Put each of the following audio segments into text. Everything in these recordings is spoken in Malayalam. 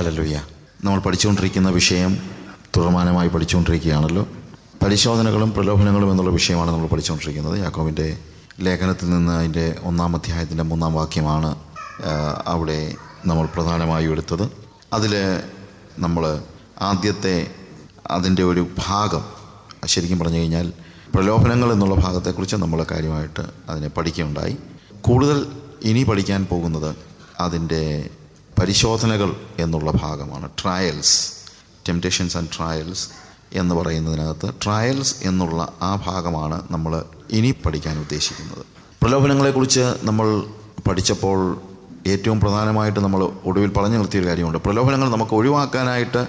ഹലലുയ്യ നമ്മൾ പഠിച്ചുകൊണ്ടിരിക്കുന്ന വിഷയം തുടർമാനമായി പഠിച്ചുകൊണ്ടിരിക്കുകയാണല്ലോ. പരിശോധനകളും പ്രലോഭനങ്ങളും എന്നുള്ള വിഷയമാണ് നമ്മൾ പഠിച്ചുകൊണ്ടിരിക്കുന്നത്. യാക്കോവിന്റെ ലേഖനത്തിൽ നിന്ന് അതിന്റെ ഒന്നാം അധ്യായത്തിന്റെ മൂന്നാം വാക്യമാണ് അവിടെ നമ്മൾ പ്രധാനമായും എടുത്തത്. അതിൽ നമ്മൾ ആദ്യത്തെ അതിന്റെ ഒരു ഭാഗം ശരിക്കും പറഞ്ഞു കഴിഞ്ഞാൽ പ്രലോഭനങ്ങൾ എന്നുള്ള ഭാഗത്തെക്കുറിച്ച് നമ്മൾ കാര്യമായിട്ട് അതിനെ പഠിക്കുകയുണ്ടായി. കൂടുതൽ ഇനി പഠിക്കാൻ പോകുന്നത് അതിന്റെ പരിശോധനകൾ എന്നുള്ള ഭാഗമാണ്. ട്രയൽസ് ടെംപ്റ്റേഷൻസ് ആൻഡ് ട്രയൽസ് എന്ന് പറയുന്നതിനകത്ത് ട്രയൽസ് എന്നുള്ള ആ ഭാഗമാണ് നമ്മൾ ഇനി പഠിക്കാൻ ഉദ്ദേശിക്കുന്നത്. പ്രലോഭനങ്ങളെക്കുറിച്ച് നമ്മൾ പഠിച്ചപ്പോൾ ഏറ്റവും പ്രധാനമായിട്ട് നമ്മൾ ഒടുവിൽ പറഞ്ഞു നിർത്തിയൊരു കാര്യമുണ്ട്. പ്രലോഭനങ്ങൾ നമുക്ക് ഒഴിവാക്കാനായിട്ട്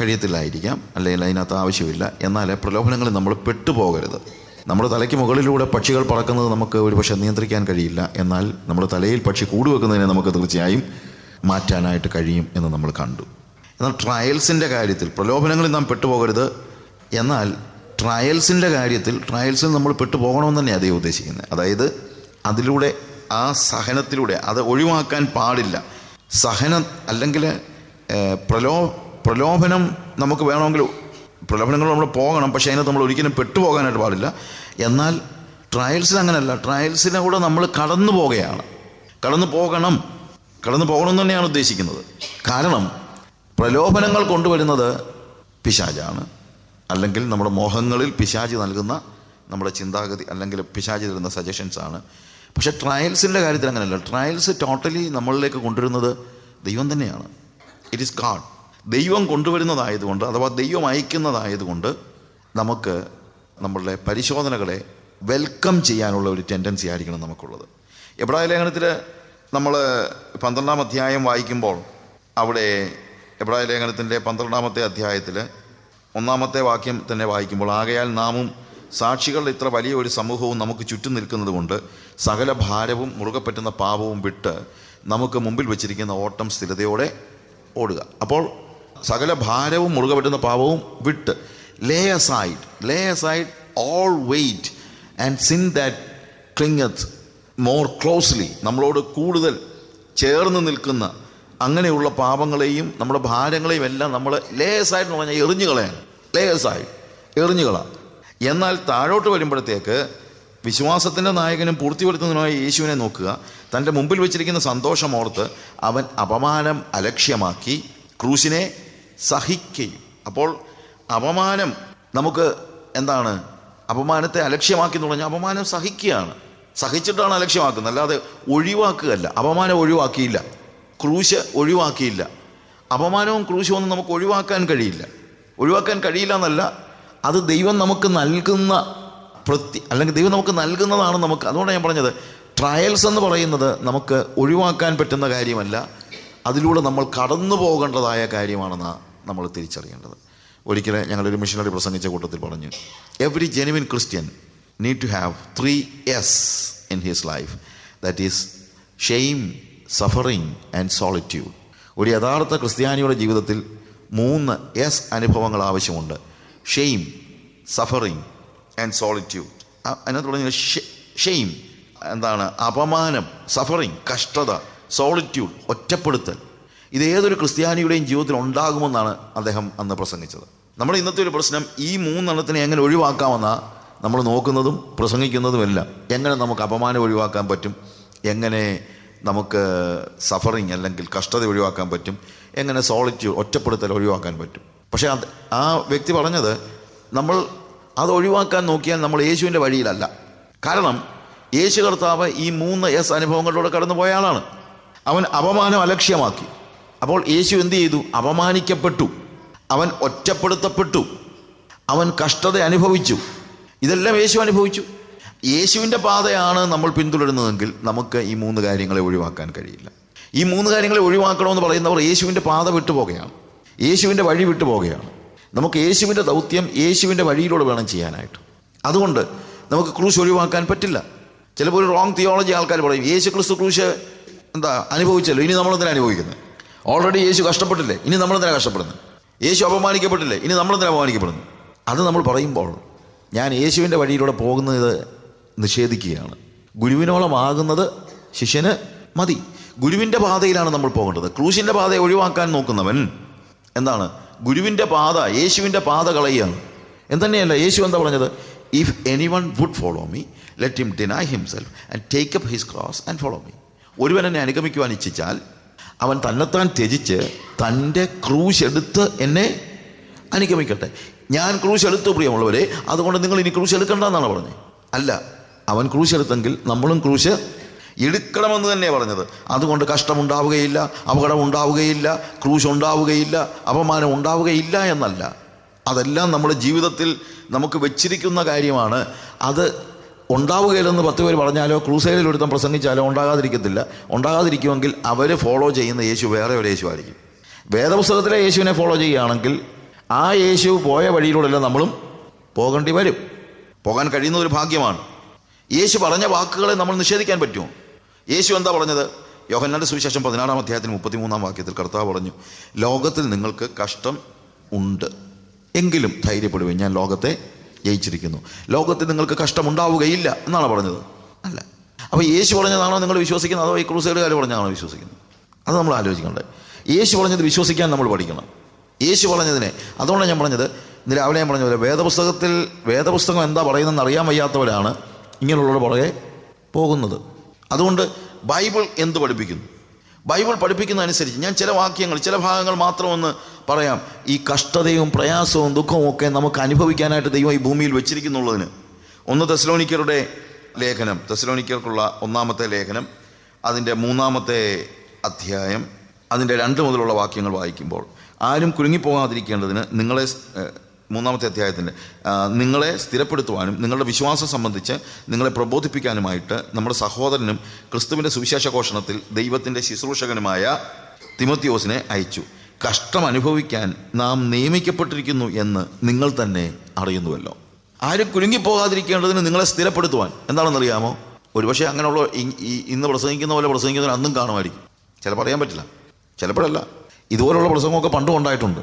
കഴിയത്തില്ലായിരിക്കാം അല്ലെങ്കിൽ അതിനകത്ത് ആവശ്യമില്ല. എന്നാൽ പ്രലോഭനങ്ങളിൽ നമ്മൾ പെട്ടുപോകരുത്. നമ്മുടെ തലയ്ക്ക് മുകളിലൂടെ പക്ഷികൾ പറക്കുന്നത് നമുക്ക് ഒരുപക്ഷെ നിയന്ത്രിക്കാൻ കഴിയില്ല. എന്നാൽ നമ്മുടെ തലയിൽ പക്ഷി കൂടുവെക്കുന്നതിനെ നമുക്ക് തീർച്ചയായും മാറ്റാനായിട്ട് കഴിയും എന്ന് നമ്മൾ കണ്ടു. എന്നാൽ ട്രയൽസിന്റെ കാര്യത്തിൽ പ്രലോഭനങ്ങളിൽ നാം പെട്ടുപോകരുത്. എന്നാൽ ട്രയൽസിന്റെ കാര്യത്തിൽ ട്രയൽസിൽ നമ്മൾ പെട്ടുപോകണമെന്ന് തന്നെ അതേ ഉദ്ദേശിക്കുന്നത് അതായത് അതിലൂടെ ആ സഹനത്തിലൂടെ അത് ഒഴിവാക്കാൻ പാടില്ല. സഹനം അല്ലെങ്കിൽ പ്രലോ പ്രലോഭനം നമുക്ക് വേണമെങ്കിൽ പ്രലോഭനങ്ങൾ നമ്മൾ പോകണം പക്ഷേ അതിനകത്ത് നമ്മൾ ഒരിക്കലും പെട്ടുപോകാനായിട്ട് പാടില്ല. എന്നാൽ ട്രയൽസിൽ അങ്ങനെയല്ല. ട്രയൽസിനെ കൂടെ നമ്മൾ കടന്നു പോകുകയാണ് കടന്നു പോകണം കടന്നു പോകണം തന്നെയാണ് ഉദ്ദേശിക്കുന്നത്. കാരണം പ്രലോഭനങ്ങൾ കൊണ്ടുവരുന്നത് പിശാചാണ്. അല്ലെങ്കിൽ നമ്മുടെ മോഹങ്ങളിൽ പിശാചി നൽകുന്ന നമ്മുടെ ചിന്താഗതി അല്ലെങ്കിൽ പിശാചി തരുന്ന സജഷൻസ് ആണ്. പക്ഷേ ട്രയൽസിന്റെ കാര്യത്തിൽ അങ്ങനെയല്ല. ട്രയൽസ് ടോട്ടലി നമ്മളിലേക്ക് കൊണ്ടുവരുന്നത് ദൈവം തന്നെയാണ്. ഇറ്റ് ഈസ് ഗാഡ് ദൈവം കൊണ്ടുവരുന്നതായതുകൊണ്ട് അഥവാ ദൈവം അയക്കുന്നതായതുകൊണ്ട് നമുക്ക് നമ്മളുടെ പരിശോധനകളെ വെൽക്കം ചെയ്യാനുള്ള ഒരു ടെൻഡൻസി ആയിരിക്കണം നമുക്കുള്ളത്. എബ്രായ ലേഖനത്തിൽ നമ്മൾ പന്ത്രണ്ടാം അധ്യായം വായിക്കുമ്പോൾ അവിടെ എബ്രായ ലേഖനത്തിന്റെ പന്ത്രണ്ടാമത്തെ അധ്യായത്തിൽ ഒന്നാമത്തെ വാക്യം തന്നെ വായിക്കുമ്പോൾ ആകയാൽ നാമും സാക്ഷികളുടെ ഇത്ര വലിയ ഒരു സമൂഹവും നമുക്ക് ചുറ്റും നിൽക്കുന്നത് കൊണ്ട് സകല ഭാരവും മുറുകെ പറ്റുന്ന പാപവും വിട്ട് നമുക്ക് മുമ്പിൽ വെച്ചിരിക്കുന്ന ഓട്ടം സ്ഥിരതയോടെ ഓടുക. അപ്പോൾ സകല ഭാരവും മുറുകെ പറ്റുന്ന പാപവും വിട്ട് lay aside lay aside all weight and sin that clingeth more closely നമ്മളോട് കൂടുതൽ ചേർന്ന് നിൽക്കുന്ന അങ്ങനെയുള്ള പാപങ്ങളെയും നമ്മുടെ ഭാരങ്ങളെയും എല്ലാം നമ്മൾ ലേസായിട്ട് പറഞ്ഞാൽ എറിഞ്ഞു കളയാണ്. ലേസായി എറിഞ്ഞു കളാം. എന്നാൽ താഴോട്ട് വരുമ്പോഴത്തേക്ക് വിശ്വാസത്തിന്റെ നായകനും പൂർത്തിവരുത്തുന്നതിനുമായി യേശുവിനെ നോക്കുക. തന്റെ മുമ്പിൽ വെച്ചിരിക്കുന്ന സന്തോഷമോർത്ത് അവൻ അപമാനം അലക്ഷ്യമാക്കി ക്രൂശിനെ സഹിക്കുകയും. അപ്പോൾ അപമാനം നമുക്ക് എന്താണ്? അപമാനത്തെ അലക്ഷ്യമാക്കി എന്ന് പറഞ്ഞാൽ അപമാനം സഹിക്കുകയാണ്. സഹിച്ചിട്ടാണ് അലക്ഷ്യമാക്കുന്നത്. അല്ലാതെ ഒഴിവാക്കുകയല്ല. അപമാനം ഒഴിവാക്കിയില്ല. ക്രൂശ് ഒഴിവാക്കിയില്ല. അപമാനവും ക്രൂശും ഒന്നും നമുക്ക് ഒഴിവാക്കാൻ കഴിയില്ല. ഒഴിവാക്കാൻ കഴിയില്ല എന്നല്ല അത് ദൈവം നമുക്ക് നൽകുന്ന പ്രതി അല്ലെങ്കിൽ ദൈവം നമുക്ക് നൽകുന്നതാണ് നമുക്ക് അതുകൊണ്ടാണ് ഞാൻ പറഞ്ഞത്. ട്രയൽസ് എന്ന് പറയുന്നത് നമുക്ക് ഒഴിവാക്കാൻ പറ്റുന്ന കാര്യമല്ല. അതിലൂടെ നമ്മൾ കടന്നു പോകേണ്ടതായ കാര്യമാണെന്നാണ് നമ്മൾ തിരിച്ചറിയേണ്ടത്. ഒരിക്കലും ഞങ്ങളൊരു മിഷനറി പ്രസംഗിച്ച കൂട്ടത്തിൽ പറഞ്ഞു. Every genuine Christian need to have three S in his life. That is shame, suffering, and solitude. ഒരു യഥാർത്ഥ ക്രിസ്ത്യാനിയുടെ ജീവിതത്തിൽ മൂന്ന് എസ് അനുഭവങ്ങൾ ആവശ്യമുണ്ട്. ഷെയിം സഫറിങ് ആൻഡ് സോളിറ്റ്യൂഡ് അതിനകത്ത് പറഞ്ഞ ഷെയിം എന്താണ്? അപമാനം സഫറിങ് കഷ്ടത സോളിറ്റ്യൂഡ് ഒറ്റപ്പെടുത്തൽ. ഇത് ഏതൊരു ക്രിസ്ത്യാനിയുടെയും ജീവിതത്തിൽ ഉണ്ടാകുമെന്നാണ് അദ്ദേഹം അന്ന് പ്രസംഗിച്ചത്. നമ്മുടെ ഇന്നത്തെ ഒരു പ്രശ്നം ഈ മൂന്നെണ്ണത്തിനെ എങ്ങനെ ഒഴിവാക്കാമെന്നാണ് നമ്മൾ നോക്കുന്നതും പ്രസംഗിക്കുന്നതുമെല്ലാം. എങ്ങനെ നമുക്ക് അപമാനം ഒഴിവാക്കാൻ പറ്റും? എങ്ങനെ നമുക്ക് സഫറിങ് അല്ലെങ്കിൽ കഷ്ടത ഒഴിവാക്കാൻ പറ്റും? എങ്ങനെ സോളിറ്റ്യൂഡ് ഒറ്റപ്പെടുത്തൽ ഒഴിവാക്കാൻ പറ്റും? പക്ഷേ അത് ആ വ്യക്തി പറഞ്ഞത് നമ്മൾ അത് ഒഴിവാക്കാൻ നോക്കിയാൽ നമ്മൾ യേശുവിന്റെ വഴിയിലല്ല. കാരണം യേശു കർത്താവ് ഈ മൂന്ന് എസ് അനുഭവങ്ങളിലൂടെ കടന്നു പോയ ആളാണ്. അവൻ അപമാനം അലക്ഷ്യമാക്കി. അപ്പോൾ യേശു എന്ത് ചെയ്തു? അപമാനിക്കപ്പെട്ടു. അവൻ ഒറ്റപ്പെടുത്തപ്പെട്ടു. അവൻ കഷ്ടത അനുഭവിച്ചു. ഇതെല്ലാം യേശു അനുഭവിച്ചു. യേശുവിന്റെ പാതയാണ് നമ്മൾ പിന്തുടരുന്നതെങ്കിൽ നമുക്ക് ഈ മൂന്ന് കാര്യങ്ങളെ ഒഴിവാക്കാൻ കഴിയില്ല. ഈ മൂന്ന് കാര്യങ്ങളെ ഒഴിവാക്കണമെന്ന് പറയുന്നവർ യേശുവിന്റെ പാത വിട്ടുപോകുകയാണ് യേശുവിന്റെ വഴി വിട്ടുപോകുകയാണ് നമുക്ക് യേശുവിന്റെ ദൗത്യം യേശുവിന്റെ വഴിയിലൂടെ വേണം ചെയ്യാനായിട്ട്. അതുകൊണ്ട് നമുക്ക് ക്രൂശ് ഒഴിവാക്കാൻ പറ്റില്ല. ചിലപ്പോൾ ഒരു റോങ് തിയോളജി ആൾക്കാർ പറയും യേശു ക്രിസ്തു ക്രൂശ് എന്താ അനുഭവിച്ചല്ലോ ഇനി നമ്മളെന്തിനാണ് അനുഭവിക്കുന്നത് ഓൾറെഡി യേശു കഷ്ടപ്പെട്ടില്ലേ ഇനി നമ്മളെന്തിനാണ് കഷ്ടപ്പെടുന്നത് യേശു അപമാനിക്കപ്പെട്ടില്ലേ ഇനി നമ്മളെന്തിനാണ് അപമാനിക്കപ്പെടുന്നത് അത് നമ്മൾ പറയുമ്പോൾ ഞാൻ യേശുവിന്റെ വഴിയിലൂടെ പോകുന്നത് നിഷേധിക്കുകയാണ്. ഗുരുവിനോളമാകുന്നത് ശിഷ്യന് മതി. ഗുരുവിന്റെ പാതയിലാണ് നമ്മൾ പോകേണ്ടത്. ക്രൂശിന്റെ പാതയെ ഒഴിവാക്കാൻ നോക്കുന്നവൻ എന്താണ്? ഗുരുവിന്റെ പാത യേശുവിന്റെ പാത കളയുകയാണ്. എന്തന്നെയല്ല യേശു എന്താ പറഞ്ഞത്? If any one would follow me let him deny himself and take up his cross and follow me ഒരുവൻ എന്നെ അനുഗമിക്കുവാൻ ഇച്ഛിച്ചാൽ അവൻ തന്നെത്താൻ ത്യജിച്ച് തന്റെ ക്രൂശ് എടുത്ത് എന്നെ അനുഗമിക്കട്ടെ. ഞാൻ ക്രൂശ് എടുത്തു പ്രിയമുള്ളവരെ. അതുകൊണ്ട് നിങ്ങൾ ഇനി ക്രൂശ് എടുക്കണ്ടെന്നാണ് പറഞ്ഞത്. അല്ല അവൻ ക്രൂശ് എടുത്തെങ്കിൽ നമ്മളും ക്രൂശ് എടുക്കണമെന്ന് തന്നെയാണ് പറഞ്ഞത്. അതുകൊണ്ട് കഷ്ടമുണ്ടാവുകയില്ല അപകടം ഉണ്ടാവുകയില്ല ക്രൂശ് ഉണ്ടാവുകയില്ല അപമാനം ഉണ്ടാവുകയില്ല എന്നല്ല. അതെല്ലാം നമ്മുടെ ജീവിതത്തിൽ നമുക്ക് വെച്ചിരിക്കുന്ന കാര്യമാണ്. അത് ഉണ്ടാവുകയില്ലെന്ന് പത്ത് പേര് പറഞ്ഞാലോ ക്രൂസൈഡിൽ ഒരുത്തം പ്രസംഗിച്ചാലോ ഉണ്ടാകാതിരിക്കത്തില്ല. ഉണ്ടാകാതിരിക്കുമെങ്കിൽ അവർ ഫോളോ ചെയ്യുന്ന യേശു വേറെ ഒരു യേശു ആയിരിക്കും വേദപുസ്തകത്തിലെ യേശുവിനെ ഫോളോ ചെയ്യുകയാണെങ്കിൽ ആ യേശു പോയ വഴിയിലൂടെല്ലാം നമ്മളും പോകേണ്ടി വരും. പോകാൻ കഴിയുന്ന ഒരു ഭാഗ്യമാണ്. യേശു പറഞ്ഞ വാക്കുകളെ നമ്മൾ നിഷേധിക്കാൻ പറ്റുമോ? യേശു എന്താ പറഞ്ഞത്? യോഹന്നാന്റെ സുവിശേഷം പതിനാറാം അധ്യായത്തിന് മുപ്പത്തിമൂന്നാം വാക്യത്തിൽ കർത്താവ് പറഞ്ഞു ലോകത്തിൽ നിങ്ങൾക്ക് കഷ്ടം ഉണ്ട്. എങ്കിലും ധൈര്യപ്പെടുവേ ഞാൻ ലോകത്തെ ജയിച്ചിരിക്കുന്നു. ലോകത്തിൽ നിങ്ങൾക്ക് കഷ്ടമുണ്ടാവുകയില്ല എന്നാണ് പറഞ്ഞത്. അല്ല. അപ്പോൾ യേശു പറഞ്ഞതാണോ നിങ്ങൾ വിശ്വസിക്കുന്നത്? അതോ ഈ ക്രൂസൈഡുകാർ പറഞ്ഞതാണോ വിശ്വസിക്കുന്നത്? അത് നമ്മൾ ആലോചിക്കേണ്ടത്. യേശു പറഞ്ഞത് വിശ്വസിക്കാൻ നമ്മൾ പഠിക്കണം. യേശു പറഞ്ഞതിനെ. അതുകൊണ്ടാണ് ഞാൻ പറഞ്ഞത് ഇന്ന് രാവിലെ ഞാൻ പറഞ്ഞ പോലെ വേദപുസ്തകത്തിൽ വേദപുസ്തകം എന്താ പറയുന്നതെന്ന് അറിയാൻ വയ്യാത്തവരാണ് ഇങ്ങനെയുള്ളവരുടെ പുറകെ പോകുന്നത്. അതുകൊണ്ട് ബൈബിൾ എന്ത് പഠിപ്പിക്കുന്നു? ബൈബിൾ പഠിപ്പിക്കുന്നതനുസരിച്ച് ഞാൻ ചില വാക്യങ്ങൾ ചില ഭാഗങ്ങൾ മാത്രം ഒന്ന് പറയാം. ഈ കഷ്ടതയും പ്രയാസവും ദുഃഖവും ഒക്കെ നമുക്ക് അനുഭവിക്കാനായിട്ട് ദൈവം ഈ ഭൂമിയിൽ വെച്ചിരിക്കുന്നുള്ളതിന്. ഒന്ന് തെസ്ലോണിക്കറുടെ ലേഖനം തെസ്ലോണിക്കർക്കുള്ള ഒന്നാമത്തെ ലേഖനം അതിന്റെ മൂന്നാമത്തെ അധ്യായം അതിന്റെ രണ്ട് മുതലുള്ള വാക്യങ്ങൾ വായിക്കുമ്പോൾ ആരും കുലുങ്ങിപ്പോകാതിരിക്കേണ്ടതിന് നിങ്ങളെ മൂന്നാമത്തെ അധ്യായത്തിന്റെ നിങ്ങളെ സ്ഥിരപ്പെടുത്തുവാനും നിങ്ങളുടെ വിശ്വാസം സംബന്ധിച്ച് നിങ്ങളെ പ്രബോധിപ്പിക്കാനുമായിട്ട് നമ്മുടെ സഹോദരനും ക്രിസ്തുവിന്റെ സുവിശേഷ ഘോഷണത്തിൽ ദൈവത്തിന്റെ ശുശ്രൂഷകനുമായ തിമത്യോസിനെ അയച്ചു. കഷ്ടം അനുഭവിക്കാൻ നാം നിയമിക്കപ്പെട്ടിരിക്കുന്നു എന്ന് നിങ്ങൾ തന്നെ അറിയുന്നുവല്ലോ. ആരും കുലുങ്ങിപ്പോകാതിരിക്കേണ്ടതിന് നിങ്ങളെ സ്ഥിരപ്പെടുത്തുവാൻ എന്താണെന്നറിയാമോ? ഒരുപക്ഷെ അങ്ങനെയുള്ള ഇന്ന് പ്രസംഗിക്കുന്ന പോലെ പ്രസംഗിക്കുന്നവർ അന്നും കാണുമായിരിക്കും. ചിലപ്പോൾ അറിയാൻ പറ്റില്ല. ചിലപ്പോഴല്ല. ഇതുപോലുള്ള പ്രസംഗമൊക്കെ പണ്ടും ഉണ്ടായിട്ടുണ്ട്.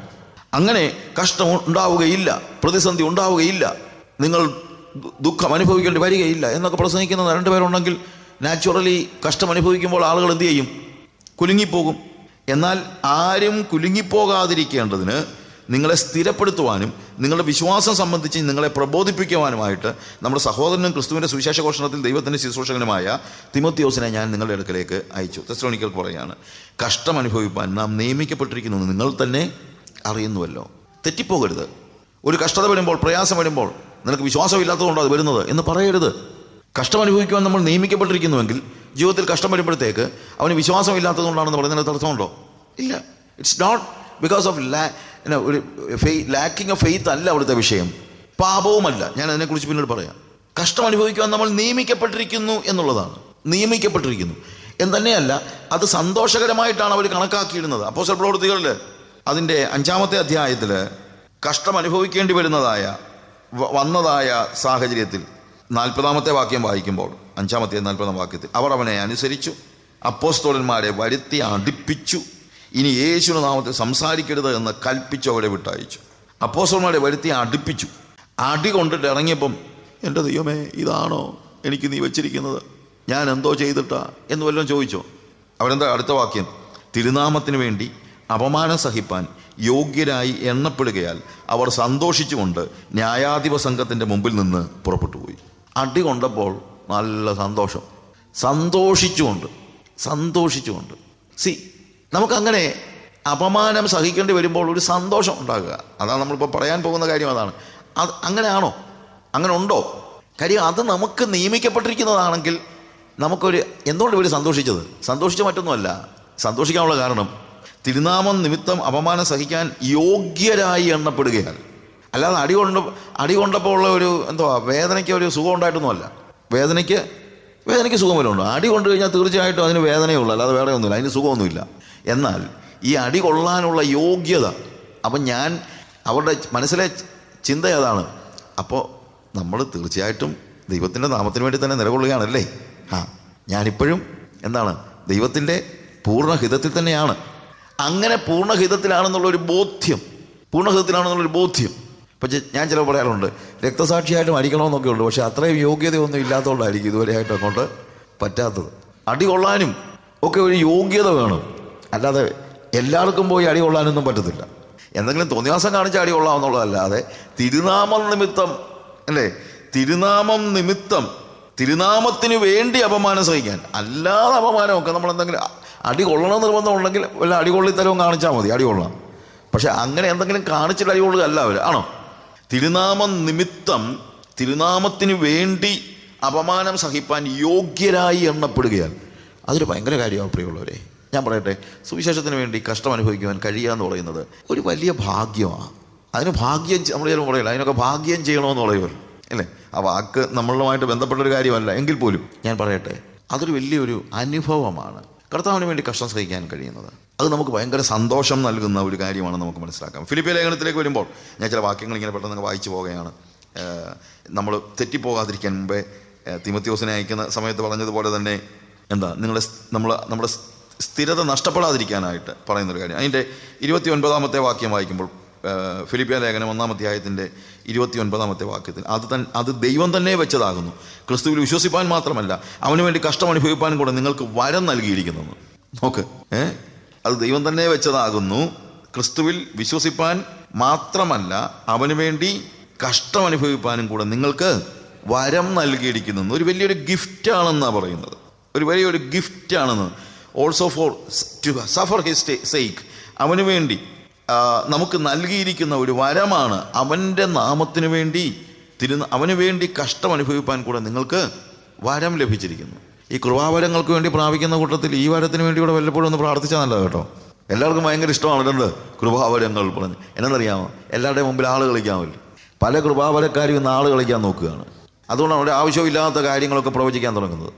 അങ്ങനെ കഷ്ടം ഉണ്ടാവുകയില്ല പ്രതിസന്ധി ഉണ്ടാവുകയില്ല നിങ്ങൾ ദുഃഖം അനുഭവിക്കേണ്ടി വരികയില്ല എന്നൊക്കെ പ്രസംഗിക്കുന്ന രണ്ടുപേരുണ്ടെങ്കിൽ നാച്ചുറലി കഷ്ടം അനുഭവിക്കുമ്പോൾ ആളുകൾ എന്ത് ചെയ്യും? കുലുങ്ങിപ്പോകും. എന്നാൽ ആരും കുലുങ്ങിപ്പോകാതിരിക്കേണ്ടതിന് നിങ്ങളെ സ്ഥിരപ്പെടുത്തുവാനും നിങ്ങളുടെ വിശ്വാസം സംബന്ധിച്ച് നിങ്ങളെ പ്രബോധിപ്പിക്കുവാനുമായിട്ട് നമ്മുടെ സഹോദരനും ക്രിസ്തുവിന്റെ സുവിശേഷ ഘോഷണത്തിൽ ദൈവത്തിന്റെ ശുശ്രൂഷകനുമായ തിമത്യോസിനെ ഞാൻ നിങ്ങളുടെ അടുക്കലേക്ക് അയച്ചു. തെസ്ലോണിക്കൽ പറയാണ് കഷ്ടം അനുഭവിപ്പാൻ നാം നിയമിക്കപ്പെട്ടിരിക്കുന്നു നിങ്ങൾ തന്നെ അറിയുന്നുവല്ലോ. തെറ്റിപ്പോകരുത്. ഒരു കഷ്ടത വരുമ്പോൾ പ്രയാസം വരുമ്പോൾ നിനക്ക് വിശ്വാസമില്ലാത്തതുകൊണ്ടോ അത് വരുന്നത് എന്ന് പറയരുത്. കഷ്ടം അനുഭവിക്കുവാൻ നമ്മൾ നിയമിക്കപ്പെട്ടിരിക്കുന്നുവെങ്കിൽ ജീവിതത്തിൽ കഷ്ടം വരുമ്പോഴത്തേക്ക് അവന് വിശ്വാസമില്ലാത്തതുകൊണ്ടാണെന്ന് പറയുന്നതിന് അർത്ഥമുണ്ടോ? ഇല്ല. It's not because of La ഒരു ലാക്കിംഗ് ഓഫ് ഫെയ്ത്ത് അല്ല അവിടുത്തെ വിഷയം. പാപവുമല്ല. ഞാൻ അതിനെക്കുറിച്ച് പിന്നീട് പറയാം. കഷ്ടം അനുഭവിക്കുവാൻ നമ്മൾ നിയമിക്കപ്പെട്ടിരിക്കുന്നു എന്നുള്ളതാണ്. നിയമിക്കപ്പെട്ടിരിക്കുന്നു. എന്ന് തന്നെയല്ല അത് സന്തോഷകരമായിട്ടാണ് അവർ കണക്കാക്കിയിടുന്നത് ചില പ്രവൃത്തികളിൽ അതിന്റെ അഞ്ചാമത്തെ അധ്യായത്തിൽ കഷ്ടം അനുഭവിക്കേണ്ടി വരുന്നതായ വന്നതായ സാഹചര്യത്തിൽ നാൽപ്പതാമത്തെ വാക്യം വായിക്കുമ്പോൾ അഞ്ചാമത്തെ നാൽപ്പതാം വാക്യത്തിൽ അവർ അവനെ അനുസരിച്ചു അപ്പോസ്തോലന്മാരെ വരുത്തി അടുപ്പിച്ചു ഇനി യേശുവിന് നാമത്തിൽ സംസാരിക്കരുത് എന്ന് കൽപ്പിച്ചു അവരെ വിട്ടയച്ചു. അപ്പോസന്മാരെ വരുത്തി അടുപ്പിച്ചു. അടി കൊണ്ടിട്ട് ഇറങ്ങിയപ്പം എന്റെ ദൈവമേ ഇതാണോ എനിക്ക് നീ വെച്ചിരിക്കുന്നത്? ഞാൻ എന്തോ ചെയ്തിട്ടാ? എന്ന് വല്ലതും ചോദിച്ചോ. അവരെന്താ അടുത്ത വാക്യം? തിരുനാമത്തിന് വേണ്ടി അപമാനം സഹിപ്പാൻ യോഗ്യരായി എണ്ണപ്പെടുകയാൽ അവർ സന്തോഷിച്ചുകൊണ്ട് ന്യായാധിപ സംഘത്തിന്റെ മുമ്പിൽ നിന്ന് പുറപ്പെട്ടു പോയി അടി കൊണ്ടപ്പോൾ നല്ല സന്തോഷം. സന്തോഷിച്ചുകൊണ്ട് സന്തോഷിച്ചുകൊണ്ട്. സി നമുക്കങ്ങനെ അപമാനം സഹിക്കേണ്ടി വരുമ്പോൾ ഒരു സന്തോഷം ഉണ്ടാകുക. അതാണ് നമ്മളിപ്പോൾ പറയാൻ പോകുന്ന കാര്യം അതാണ്. അത് അങ്ങനെയാണോ? അങ്ങനെ ഉണ്ടോ കാര്യം അത് നമുക്ക് നിയമിക്കപ്പെട്ടിരിക്കുന്നതാണെങ്കിൽ നമുക്കൊരു എന്തുകൊണ്ട് ഇവർ സന്തോഷിച്ചത്? സന്തോഷിച്ച മറ്റൊന്നുമല്ല. സന്തോഷിക്കാനുള്ള കാരണം തിരുനാമം നിമിത്തം അപമാനം സഹിക്കാൻ യോഗ്യരായി എണ്ണപ്പെടുകയാണ്. അല്ലാതെ അടി കൊണ്ട് അടി കൊണ്ടപ്പോൾ ഉള്ള ഒരു എന്തോ വേദനയ്ക്ക് ഒരു സുഖം ഉണ്ടായിട്ടൊന്നുമല്ല. വേദനയ്ക്ക് വേദനയ്ക്ക് സുഖം അടി കൊണ്ടു കഴിഞ്ഞാൽ തീർച്ചയായിട്ടും അതിന് വേദനയുള്ളൂ അല്ലാതെ വേറെ ഒന്നുമില്ല. അതിന് സുഖമൊന്നുമില്ല. എന്നാൽ ഈ അടി കൊള്ളാനുള്ള യോഗ്യത അപ്പം ഞാൻ അവരുടെ മനസ്സിലെ ചിന്ത അതാണ് അപ്പോൾ നമ്മൾ തീർച്ചയായിട്ടും ദൈവത്തിന്റെ നാമത്തിന് വേണ്ടി തന്നെ നിലകൊള്ളുകയാണല്ലേ? ആ ഞാനിപ്പോഴും എന്താണ്? ദൈവത്തിന്റെ പൂർണഹിതത്തിൽ തന്നെയാണ്. അങ്ങനെ പൂർണഹിതത്തിലാണെന്നുള്ളൊരു ബോധ്യം പൂർണഹിതത്തിലാണെന്നുള്ളൊരു ബോധ്യം. പക്ഷേ ഞാൻ ചില പറയാറുണ്ട് രക്തസാക്ഷിയായിട്ട് മരിക്കണമെന്നൊക്കെ ഉണ്ട് പക്ഷേ അത്രയും യോഗ്യതയൊന്നും ഇല്ലാത്തതുകൊണ്ടായിരിക്കും ഇതുവരെയായിട്ട് അങ്ങോട്ട് പറ്റാത്തത്. അടി കൊള്ളാനും ഒക്കെ ഒരു യോഗ്യത വേണം. അല്ലാതെ എല്ലാവർക്കും പോയി അടി കൊള്ളാനൊന്നും പറ്റത്തില്ല. എന്തെങ്കിലും തോന്നിയാസം കാണിച്ച് അടി കൊള്ളാമെന്നുള്ളതല്ലാതെ തിരുനാമം നിമിത്തം അല്ലേ? തിരുനാമം നിമിത്തം തിരുനാമത്തിന് വേണ്ടി അപമാനം സഹിക്കാൻ അല്ലാതെ അപമാനമൊക്കെ നമ്മൾ എന്തെങ്കിലും അടി കൊള്ളണം നിർബന്ധം ഉണ്ടെങ്കിൽ വല്ല അടികൊള്ളിത്തരവും കാണിച്ചാൽ മതി അടി കൊള്ളാം. പക്ഷെ അങ്ങനെ എന്തെങ്കിലും കാണിച്ചിട്ട് അടി കൊള്ളുകയല്ല അവർ ആണോ? തിരുനാമം നിമിത്തം തിരുനാമത്തിന് വേണ്ടി അപമാനം സഹിപ്പാൻ യോഗ്യരായി എണ്ണപ്പെടുകയാണ്. അതൊരു ഭയങ്കര കാര്യമാണ് പ്രിയമുള്ളവരെ. ഞാൻ പറയട്ടെ സുവിശേഷത്തിന് വേണ്ടി കഷ്ടം അനുഭവിക്കുവാൻ കഴിയുക എന്ന് പറയുന്നത് ഒരു വലിയ ഭാഗ്യമാണ്. അതിന് ഭാഗ്യം നമ്മൾ ചിലപ്പോൾ പറയില്ല അതിനൊക്കെ ഭാഗ്യം ചെയ്യണമെന്ന് പറയുമല്ലോ അല്ലേ? ആ വാക്ക് നമ്മളുമായിട്ട് ബന്ധപ്പെട്ടൊരു കാര്യമല്ല എങ്കിൽ പോലും. ഞാൻ പറയട്ടെ അതൊരു വലിയൊരു അനുഭവമാണ്. കർത്താവിന് വേണ്ടി കഷ്ടം സഹിക്കാൻ കഴിയുന്നത്. അത് നമുക്ക് ഭയങ്കര സന്തോഷം നൽകുന്ന ഒരു കാര്യമാണ് നമുക്ക് മനസ്സിലാക്കാം. ഫിലിപ്പിയ ലേഖനത്തിലേക്ക് വരുമ്പോൾ ഞാൻ ചില വാക്യങ്ങൾ ഇങ്ങനെ പെട്ടെന്ന് വായിച്ചു പോവുകയാണ്. നമ്മൾ തെറ്റിപ്പോകാതിരിക്കാൻ മുമ്പേ തിമത്യോസിനെ അയക്കുന്ന സമയത്ത് പറഞ്ഞതുപോലെ തന്നെ എന്താ നിങ്ങളുടെ നമ്മൾ നമ്മുടെ സ്ഥിരത നഷ്ടപ്പെടാതിരിക്കാനായിട്ട് പറയുന്നൊരു കാര്യം. അതിന്റെ ഇരുപത്തി ഒൻപതാമത്തെ വാക്യം വായിക്കുമ്പോൾ ഫിലിപ്പിയ ലേഖനം ഒന്നാം അധ്യായത്തിന്റെ ഇരുപത്തി ഒൻപതാമത്തെ വാക്യത്തിൽ അത് തൻ അത് ദൈവം തന്നെ വെച്ചതാകുന്നു. ക്രിസ്തുവിൽ വിശ്വസിപ്പാൻ മാത്രമല്ല അവന് വേണ്ടി കഷ്ടം അനുഭവിപ്പാനും കൂടെ നിങ്ങൾക്ക് വരം നൽകിയിരിക്കുന്നു. നോക്ക് ഏ അത് ദൈവം തന്നെ വെച്ചതാകുന്നു. ക്രിസ്തുവിൽ വിശ്വസിപ്പാൻ മാത്രമല്ല അവന് വേണ്ടി കഷ്ടം അനുഭവിപ്പാനും കൂടെ നിങ്ങൾക്ക് വരം നൽകിയിരിക്കുന്നു. ഒരു വലിയൊരു ഗിഫ്റ്റാണെന്നാണ് പറയുന്നത്. ഒരു വലിയൊരു ഗിഫ്റ്റാണെന്ന് also for to suffer his sake അവന് വേണ്ടി നമുക്ക് നൽകിയിരിക്കുന്ന ഒരു വരമാണ് അവന്റെ നാമത്തിന് വേണ്ടി തിരു അവന് വേണ്ടി കഷ്ടം അനുഭവിപ്പാൻ കൂടെ നിങ്ങൾക്ക് വരം ലഭിച്ചിരിക്കുന്നു. ഈ കൃപാവരങ്ങൾക്ക് വേണ്ടി പ്രാപിക്കുന്ന കൂട്ടത്തിൽ ഈ വരത്തിന് വേണ്ടി കൂടെ വല്ലപ്പോഴും ഒന്ന് പ്രാർത്ഥിച്ചാൽ നല്ലത് കേട്ടോ. എല്ലാവർക്കും ഭയങ്കര ഇഷ്ടമാണ് എന്ത്? കൃപാവരങ്ങൾ പറഞ്ഞ്. എന്നറിയാമോ? എല്ലാവരുടെയും മുമ്പിൽ ആൾ കളിക്കാമല്ലോ. പല കൃപാവരക്കാരും ഇന്ന് ആൾ കളിക്കാൻ നോക്കുകയാണ്. അതുകൊണ്ടാണ് അവിടെ ആവശ്യമില്ലാത്ത കാര്യങ്ങളൊക്കെ പ്രവചിക്കാൻ തുടങ്ങുന്നത്.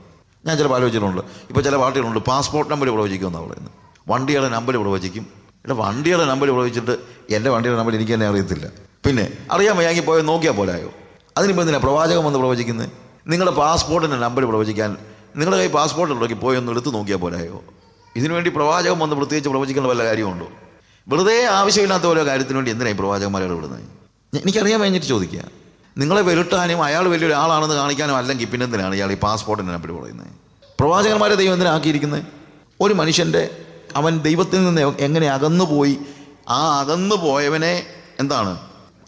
ഞാൻ ചിലപ്പോൾ ആലോചിച്ചിട്ടുണ്ട് ഇപ്പോൾ ചില പാർട്ടികളുണ്ട് പാസ്പോർട്ട് നമ്പർ പ്രവചിക്കുമെന്നാണ് പറയുന്നത്. വണ്ടിയുടെ നമ്പർ പ്രവചിക്കും ഇവിടെ വണ്ടിയുടെ നമ്പർ പ്രവചിച്ചിട്ട് എന്റെ വണ്ടിയുടെ നമ്പർ എനിക്ക് തന്നെ അറിയത്തില്ല. പിന്നെ അറിയാൻ വയ്യാങ്കിൽ പോയാൽ നോക്കിയാൽ പോലായോ അതിനിപ്പോൾ എന്തിനാണ് പ്രവാചകം വന്ന് പ്രവചിക്കുന്നത് നിങ്ങളുടെ പാസ്പോർട്ടിന്റെ നമ്പർ പ്രവചിക്കാൻ നിങ്ങളുടെ കൈ പാസ്പോർട്ട് ഉണ്ടെങ്കിൽ പോയി ഒന്ന് എടുത്ത് നോക്കിയാൽ പോലായോ ഇതിനുവേണ്ടി പ്രവാചകം വന്ന് പ്രത്യേകിച്ച് പ്രവചിക്കേണ്ട വല്ല കാര്യമുണ്ടോ? വെറുതെ ആവശ്യമില്ലാത്ത ഓരോ കാര്യത്തിന് വേണ്ടി എന്തിനാണ് ഈ പ്രവാചകന്മാരെ ഇടപെടുന്നത് എനിക്കറിയാൻ കഴിഞ്ഞിട്ട് ചോദിക്കുക. നിങ്ങളെ വെരുട്ടാനും അയാൾ വലിയൊരു ആളാണെന്ന് കാണിക്കാനും അല്ലെങ്കിൽ പിന്നെ എന്തിനാണ് ഇയാൾ ഈ പാസ്പോർട്ടിനെ നമ്പർ പറയുന്നത് പ്രവാചകന്മാരെ ദൈവം എന്തിനാക്കിയിരിക്കുന്നത് ഒരു മനുഷ്യന്റെ അവൻ ദൈവത്തിൽ നിന്ന് എങ്ങനെ അകന്നു പോയി ആ അകന്നു പോയവനെ എന്താണ്?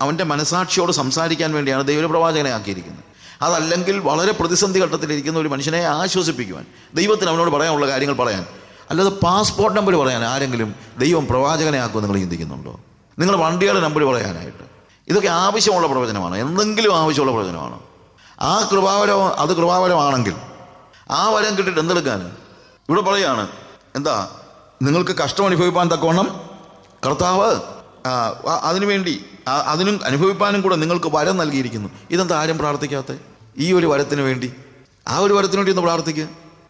അവന്റെ മനസാക്ഷിയോട് സംസാരിക്കാൻ വേണ്ടിയാണ് ദൈവം പ്രവാചകനെ ആക്കിയിരിക്കുന്നത് അതല്ലെങ്കിൽ വളരെ പ്രതിസന്ധി ഘട്ടത്തിലിരിക്കുന്ന ഒരു മനുഷ്യനെ ആശ്വസിപ്പിക്കുവാൻ ദൈവത്തിന് അവനോട് പറയാനുള്ള കാര്യങ്ങൾ പറയാൻ അല്ലാതെ പാസ്പോർട്ട് നമ്പർ പറയാൻ ആരെങ്കിലും ദൈവം പ്രവാചകനെ ആക്കുമെന്ന് നിങ്ങൾ ചിന്തിക്കുന്നുണ്ടോ? നിങ്ങൾ വണ്ടിയുടെ നമ്പർ പറയാനായിട്ട്. ഇതൊക്കെ ആവശ്യമുള്ള പ്രവചനമാണ്. എന്തെങ്കിലും ആവശ്യമുള്ള പ്രവചനമാണ്. ആ കൃപാവരം അത് കൃപാവരമാണെങ്കിൽ ആ വരം കിട്ടിയിട്ട് എന്തെടുക്കാൻ? ഇവിടെ പറയാണ് എന്താ നിങ്ങൾക്ക് കഷ്ടം അനുഭവിപ്പാൻ തക്കവണ്ണം കർത്താവ് അതിനുവേണ്ടി അതിനും അനുഭവിപ്പാനും കൂടെ നിങ്ങൾക്ക് വരം നൽകിയിരിക്കുന്നു. ഇതെന്താ ആരും പ്രാർത്ഥിക്കാത്ത ഈ ഒരു വരത്തിന് വേണ്ടി. ആ ഒരു വരത്തിന് വേണ്ടി ഒന്ന് പ്രാർത്ഥിക്കുക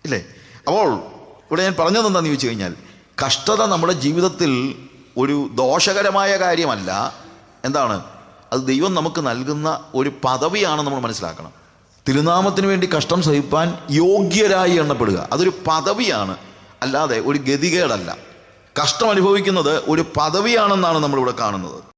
ഇല്ലേ? അപ്പോൾ ഇവിടെ ഞാൻ പറഞ്ഞത് എന്താണെന്ന് ചോദിച്ചു കഴിഞ്ഞാൽ കഷ്ടത നമ്മുടെ ജീവിതത്തിൽ ഒരു ദോഷകരമായ കാര്യമല്ല. എന്താണ്? അത് ദൈവം നമുക്ക് നൽകുന്ന ഒരു പദവിയാണ് നമ്മൾ മനസ്സിലാക്കണം. തിരുനാമത്തിന് വേണ്ടി കഷ്ടം സഹിപ്പാൻ യോഗ്യരായി എണ്ണപ്പെടുക. അതൊരു പദവിയാണ്. അല്ലാതെ ഒരു ഗതികേടല്ല. കഷ്ടം അനുഭവിക്കുന്നത് ഒരു പദവിയാണെന്നാണ് നമ്മളിവിടെ കാണുന്നത്.